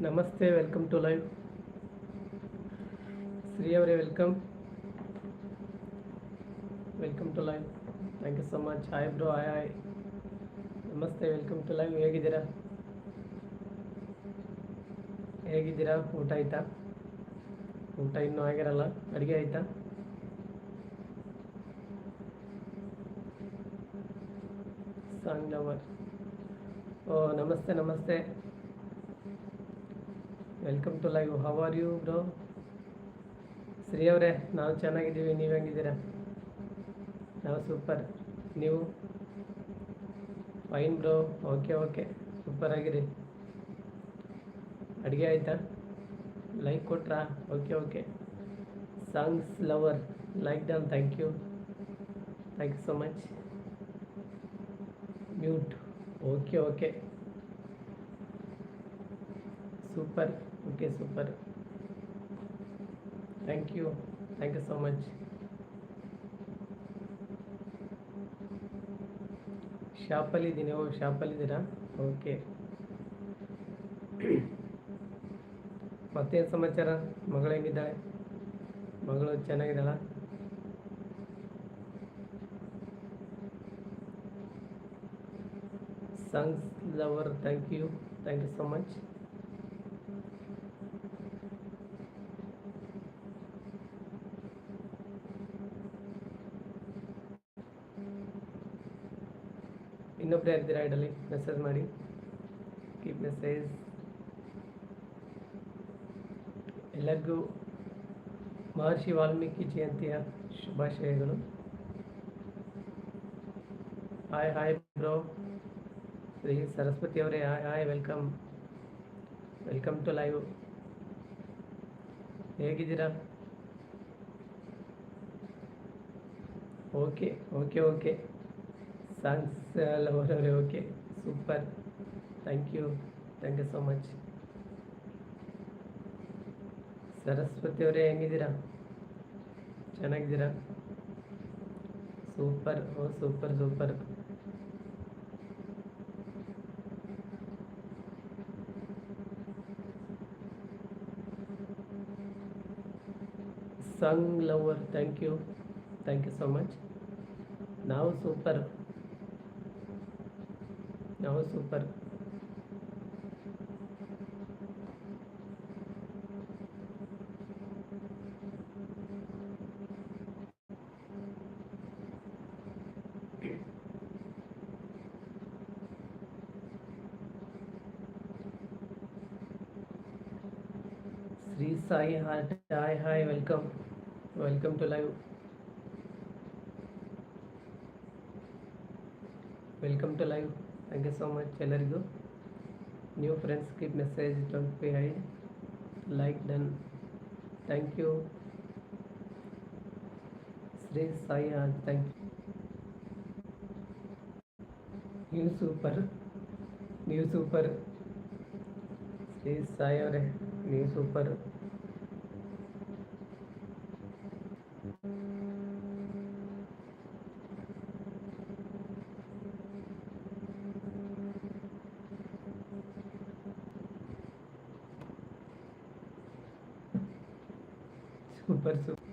ನಮಸ್ತೆ welcome to live Shri ಅವರೇ welcome welcome to live thank you so much hi bro hi hi ನಮಸ್ತೆ welcome to live ಹೇಗಿದ್ದೀರಾ? ಹೇಗಿದ್ದೀರಾ? ಊಟ ಆಯ್ತಾ? ಊಟ ಇನ್ನೂ ಆಗಿರಲ್ಲ? ಅಡುಗೆ ಆಯ್ತಾ? ಸಾಂಗ್ ಲವರ್ ಓ, ನಮಸ್ತೆ ನಮಸ್ತೆ. Welcome to live how are you bro Shri ಅವರೇ, ನಾವು ಚೆನ್ನಾಗಿದ್ದೀವಿ. ನೀವು ಹೆಂಗಿದ್ದೀರಾ? ನಾವು ಸೂಪರ್ ನೀವು? Fine bro okay okay super ಆಗಿರಿ. ಅಡುಗೆ ಆಯಿತಾ? Like ಕೊಟ್ರಾ? Okay okay songs lover like done thank you thank you so much mute okay okay super okay super thank you thank you so much ಶಾಪಲ್ಲಿದ್ದೀನಿ ಓ ಶಾಪಲ್ಲಿದ್ದೀರಾ okay ಮತ್ತೇನು ಸಮಾಚಾರ? ಮಗಳು ಹೆಂಗಿದ್ದಾಳೆ? ಮಗಳು ಚೆನ್ನಾಗಿದ್ದಾಳ? Songs lover thank you thank you so much ಇನ್ನೊಬ್ಬರೇ ಇರ್ತೀರಾ ಐಡಲ್ಲಿ message ಮಾಡಿ. ಕೀಪ್ ಮೆಸೇಜ್ ಎಲ್ಲರಿಗೂ ಮಹರ್ಷಿ ವಾಲ್ಮೀಕಿ ಜಯಂತಿಯ ಶುಭಾಶಯಗಳು. Hi hi bro Shri Saraswati ಅವರೇ hi hi welcome welcome to live ಹೇಗಿದ್ದೀರಾ? Okay okay okay songs lover ಅವರೇ okay super thank you thank you so much Saraswati ಅವರೇ ಹೆಂಗಿದ್ದೀರಾ ಚೆನ್ನಾಗಿದ್ದೀರಾ super O super super song lover thank you thank you so much ನಾವು super ನಾವು super Shri Sai heart hi hi welcome welcome to live welcome to live thank you so much ಎಲ್ಲರಿಗೂ new friends keep message don't be hide like done thank you Shri Sai heart thank you ನೀವು super ನೀವು super Shri Sai ಅವರೇ ನೀವು super super super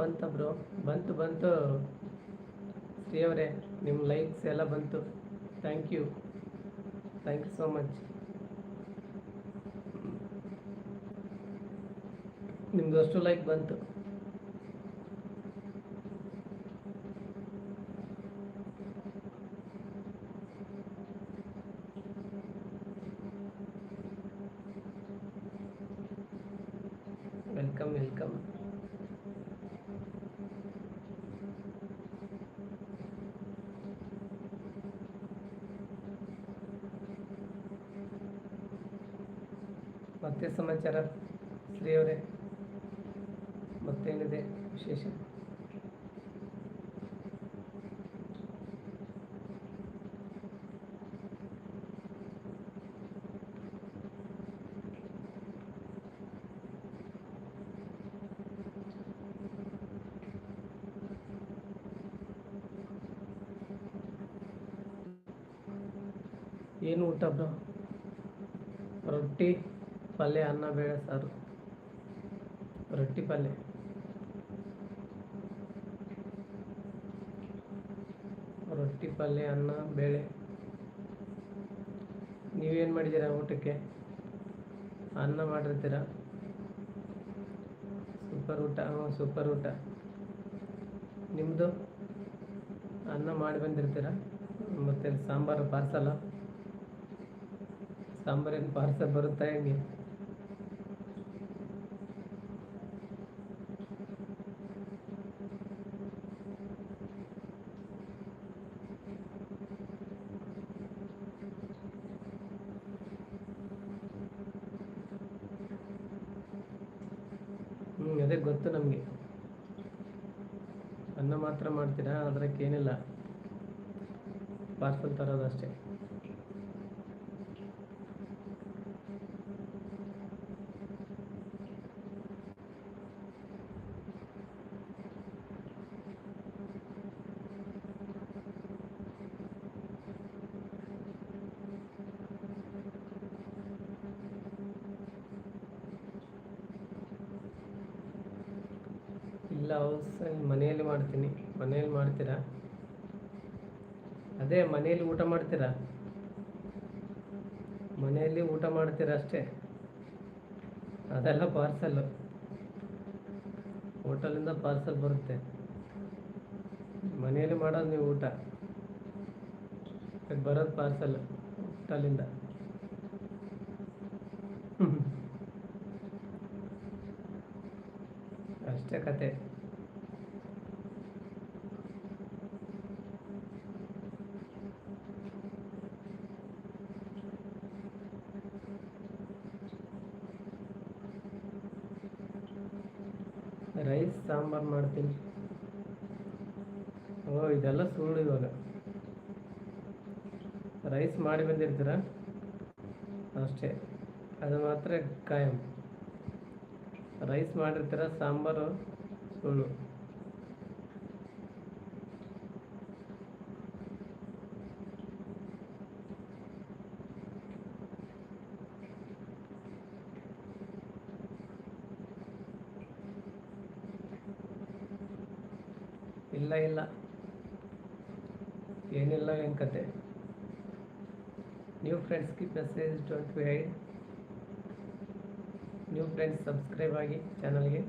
ಬಂತ bro. ಬಂತು ಬಂತು. ಶ್ರೀ ಅವರೇ ನಿಮ್ಮ ಲೈಕ್ಸ್ ಎಲ್ಲ ಬಂತು. Thank you thank you so much ನಿಮ್ದು ಅಷ್ಟು ಲೈಕ್ ಬಂತು ವೆಲ್ಕಮ್ ವೆಲ್ಕಮ್ ಮತ್ತೆ ಸಮಾಚಾರ ಶ್ರೀ ಅವರೇ ಮತ್ತೇನಿದೆ ವಿಶೇಷ ಏನು ಊಟ ಬ್ರೋ ರೊಟ್ಟಿ ಪಲ್ಯ ಅನ್ನ ಬೇಳೆ ಸಾರು. ರೊಟ್ಟಿ ಪಲ್ಯ. ರೊಟ್ಟಿ ಪಲ್ಯ, ಅನ್ನ, ಬೇಳೆ. ನೀವೇನು ಮಾಡಿದ್ದೀರಾ ಊಟಕ್ಕೆ? ಅನ್ನ ಮಾಡಿರ್ತೀರಾ? ಸೂಪರ್ ಊಟ ಸೂಪರ್ ಊಟ. ನಿಮ್ಮದು ಅನ್ನ ಮಾಡಿ ಬಂದಿರ್ತೀರಾ? ಮತ್ತೆ ಸಾಂಬಾರು ಸಾಂಬಾರ್ ಸಾಂಬಾರೇನು ಪಾರ್ಸಲ್ ಬರುತ್ತಾ ಹೆಂಗೆ ಹ್ಞೂ ಅದೇ ಗೊತ್ತು ನಮಗೆ. ಅನ್ನ ಮಾತ್ರ ಮಾಡ್ತೀರಾ? ಅದಕ್ಕೇನಿಲ್ಲ ಪಾರ್ಸಲ್ ತರೋದು ಅಷ್ಟೇ. ಇಲ್ಲ ಹೌಸ್ ಮನೆಯಲ್ಲಿ ಮಾಡ್ತೀನಿ. ಮನೆಯಲ್ಲಿ ಮಾಡ್ತೀರಾ? ಅದೇ, ಮನೆಯಲ್ಲಿ ಊಟ ಮಾಡ್ತೀರಾ? ಮನೆಯಲ್ಲಿ ಊಟ ಮಾಡ್ತೀರಾ ಅಷ್ಟೇ? ಅದೆಲ್ಲ ಪಾರ್ಸಲ್ಲು ಹೋಟೆಲಿಂದ ಪಾರ್ಸಲ್ ಬರುತ್ತೆ. ಮನೆಯಲ್ಲಿ ಮಾಡೋದು ನೀವು ಊಟ. ಬರೋದು ಪಾರ್ಸಲ್ ಹೋಟೆಲಿಂದ. ಅಷ್ಟೇ ಕತೆ ರೈಸ್ ಸಾಂಬಾರು ಮಾಡ್ತೀನಿ ಓ ಇದೆಲ್ಲ ಸುಳ್ಳು ಇವಾಗ ರೈಸ್ ಮಾಡಿ ಬಂದಿರ್ತೀರ? ಅಷ್ಟೇ. ಅದು ಮಾತ್ರ ಕಾಯಂ ರೈಸ್ ಮಾಡಿರ್ತೀರ, ಸಾಂಬಾರು, ಸುಳ್ಳು? ಇಲ್ಲ ಇಲ್ಲ. ಏನಿಲ್ಲ ಏನು ಕತೆ friends keep message don't be hide new friends subscribe ಆಗಿ ಚಾನಲ್ಗೆ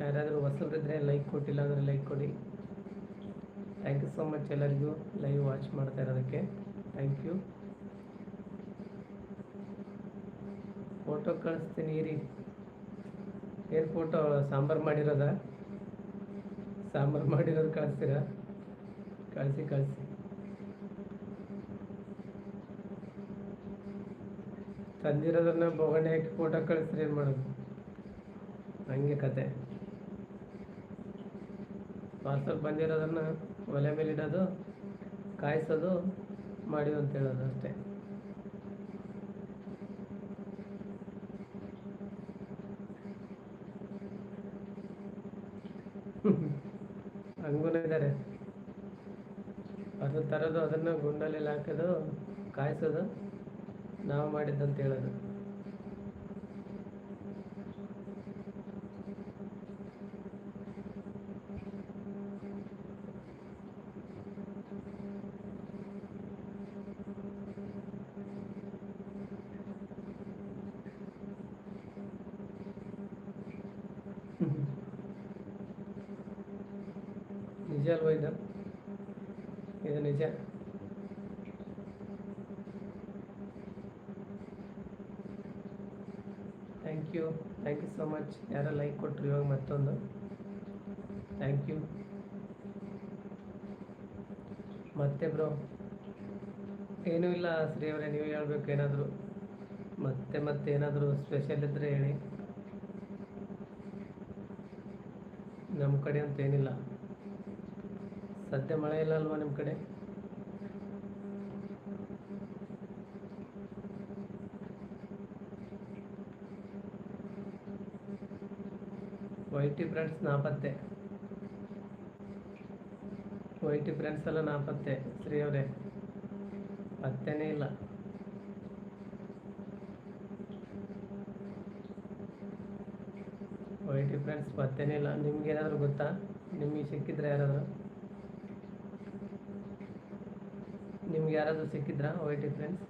ಯಾರಾದರೂ ಹೊಸಬ್ರಿದ್ರೆ ಲೈಕ್ ಕೊಟ್ಟಿಲ್ಲ ಅಂದರೆ ಲೈಕ್ ಕೊಡಿ. ಥ್ಯಾಂಕ್ ಯು ಸೋ ಮಚ್ ಎಲ್ಲರಿಗೂ. ಲೈವ್ ವಾಚ್ ಮಾಡ್ತಾ ಇರೋದಕ್ಕೆ. ಥ್ಯಾಂಕ್ ಯು ಫೋಟೋ ಕಳಿಸ್ತೀನಿ ಇರಿ. ಏನು ಫೋಟೋ ಸಾಂಬಾರು ಮಾಡಿರೋದ? ಸಾಂಬಾರು ಮಾಡಿರೋದು ಕಳಿಸ್ತೀರಾ? ಕಳಿಸಿ ಕಳಿಸಿ. ತಂದಿರೋದನ್ನ ಬೊಗಣೆ ಹಾಕಿ ಫೋಟೋ ಕಳಿಸ್ರಿ ಏನು ಮಾಡೋದು? ಹಂಗೆ ಕತೆ. ಪಾರ್ಸಲ್ ಬಂದಿರೋದನ್ನು ಒಲೆ ಮೇಲೆ ಇಡೋದು, ಕಾಯಿಸೋದು ಮಾಡಿ ಅಂತ ಹೇಳೋದು ಅಷ್ಟೇ. ಹಂಗೂ ಇದ್ದಾರೆ ಅದು ತರೋದು ಅದನ್ನು ಗುಂಡಲ್ಲಿ ಹಾಕೋದು, ಕಾಯಿಸೋದು. ನಾವು ಮಾಡಿದ್ದಂತ ಹೇಳೋದು. ನಿಜ ಅಲ್ವಾ ಇದು? ಇದು ನಿಜ? Thank you thank you so much ಯಾರೋ ಲೈಕ್ ಕೊಟ್ಟರು ಇವಾಗ ಮತ್ತೊಂದು. ಥ್ಯಾಂಕ್ ಯು ಮತ್ತೆ ಬ್ರೋ ಏನೂ ಇಲ್ಲ, ಶ್ರೀ ಅವರೇ, ನೀವು ಹೇಳ್ಬೇಕು ಏನಾದರೂ. ಮತ್ತೆ ಮತ್ತೆ ಏನಾದರೂ ಸ್ಪೆಷಲ್ ಇದ್ದರೆ ಹೇಳಿ. ನಮ್ಮ ಕಡೆ ಅಂತ ಏನಿಲ್ಲ ಸದ್ಯ ಮಳೆ ಇಲ್ಲ ಅಲ್ವಾ ನಿಮ್ಮ ಕಡೆ? ವೈಟಿ ಫ್ರೆಂಡ್ಸ್ ನಾಪತ್ತೆ. ವೈಟಿ ಫ್ರೆಂಡ್ಸ್ ಎಲ್ಲ ನಾಪತ್ತೆ ಶ್ರೀ ಅವರೇ ಪತ್ತೆನೇ ಇಲ್ಲ. ವೈಟಿ ಫ್ರೆಂಡ್ಸ್ ಪತ್ತೆನೇ ಇಲ್ಲ. ನಿಮ್ಗೆ ಏನಾದರೂ ಗೊತ್ತಾ? ನಿಮಗೆ ಸಿಕ್ಕಿದ್ರೆ ಯಾರಾದರೂ? ನಿಮ್ಗೆ ಯಾರಾದರೂ ಸಿಕ್ಕಿದ್ರಾ ವೈಟಿ friends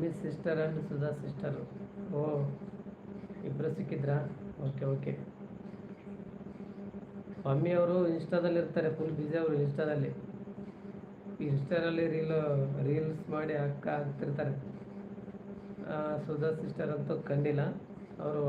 mummy sister and Sudha sister ಓ ಇಬ್ಬರು ಸಿಕ್ಕಿದ್ರಾ? ಓಕೆ ಓಕೆ ಮಮ್ಮಿ ಅವರು ಇನ್ಸ್ಟಾದಲ್ಲಿ ಇರ್ತಾರೆ ಫುಲ್ ಬ್ಯುಸಿ ಅವರು ಇನ್ಸ್ಟಾದಲ್ಲಿ ಇನ್ಸ್ಟಾದಲ್ಲಿ ರೀಲ್ ರೀಲ್ಸ್ ಮಾಡಿ ಹಾಕ ಹಾಕ್ತಿರ್ತಾರೆ ಸುಧಾ ಸಿಸ್ಟರ್ ಅಂತೂ ಕಂಡಿಲ್ಲ. ಅವರು